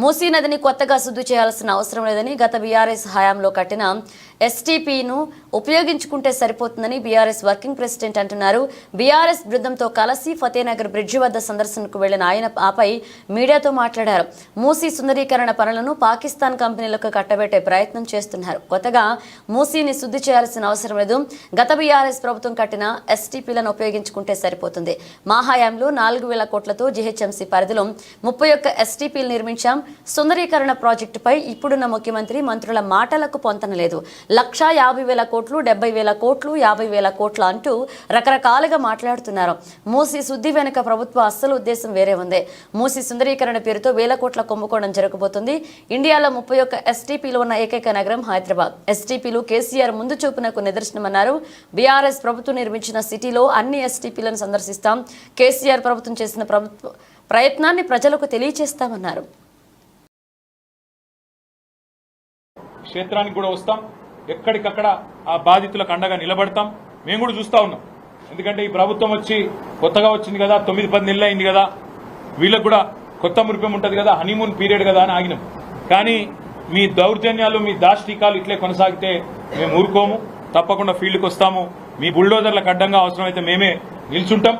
మూసీ నదిని కొత్తగా శుద్ధి చేయాల్సిన అవసరం లేదని గత బీఆర్ఎస్ హయాంలో కట్టిన ఎస్టీపీను ఉపయోగించుకుంటే సరిపోతుందని బీఆర్ఎస్ వర్కింగ్ ప్రెసిడెంట్ అంటున్నారు. బీఆర్ఎస్ బృందంతో కలిసి ఫతేనగర్ బ్రిడ్జి వద్ద సందర్శనకు వెళ్ళిన ఆయన ఆపై మీడియాతో మాట్లాడారు. మూసీ సుందరీకరణ పనులను పాకిస్తాన్ కంపెనీలకు కట్టబెట్టే ప్రయత్నం చేస్తున్నారు. కొత్తగా మూసీని శుద్ధి చేయాల్సిన అవసరం లేదు. గత బీఆర్ఎస్ ప్రభుత్వం కట్టిన ఎస్టీపీలను ఉపయోగించుకుంటే సరిపోతుంది. మా హయాంలో నాలుగు వేల కోట్లతో జీహెచ్ఎంసీ పరిధిలో ముప్పై ఒక్క ఎస్టీపీలు నిర్మించాం. సుందరీకరణ ప్రాజెక్టుపై ఇప్పుడున్న ముఖ్యమంత్రి మంత్రుల మాటలకు పొంతనలేదు. లక్షా యాభై వేల కోట్లు డెబ్బై వేల కోట్లు యాభై వేల కోట్లు అంటూ రకరకాలుగా మాట్లాడుతున్నారు. మూసి శుద్ధి వెనుక ప్రభుత్వ అస్సలు ఉద్దేశం వేరే ఉంది. మూసి సుందరీకరణ పేరుతో వేల కోట్ల కుంభకోణం జరగబోతుంది. ఇండియాలో ముప్పై ఒక్క ఎస్టీపీలు ఉన్న ఏకైక నగరం హైదరాబాద్. ఎస్టీపీలు కేసీఆర్ ముందు చూపునకు నిదర్శనమన్నారు. బీఆర్ఎస్ ప్రభుత్వం నిర్మించిన సిటీలో అన్ని ఎస్టీపీలను సందర్శిస్తాం. కేసీఆర్ ప్రభుత్వం చేసిన ప్రభుత్వ ప్రయత్నాన్ని ప్రజలకు తెలియజేస్తామన్నారు క్షేత్రానికి కూడా వస్తాం. ఎక్కడికక్కడ ఆ బాధితులకు అండగా నిలబడతాం. మేము కూడా చూస్తా ఉన్నాం. ఎందుకంటే ఈ ప్రభుత్వం వచ్చి కొత్తగా వచ్చింది కదా తొమ్మిది పది నెలలు అయింది కదా. వీళ్ళకు కూడా కొత్త మురిపం ఉంటుంది కదా హనీమూన్ పీరియడ్ కదా అని ఆగినాం. కానీ మీ దౌర్జన్యాలు మీ దాష్టికాలు ఇట్లే కొనసాగితే మేము ఊరుకోము. తప్పకుండా ఫీల్డ్కి వస్తాము. మీ బుల్డోజర్లకు అడ్డంగా అవసరమైతే మేమే నిల్చుంటాం.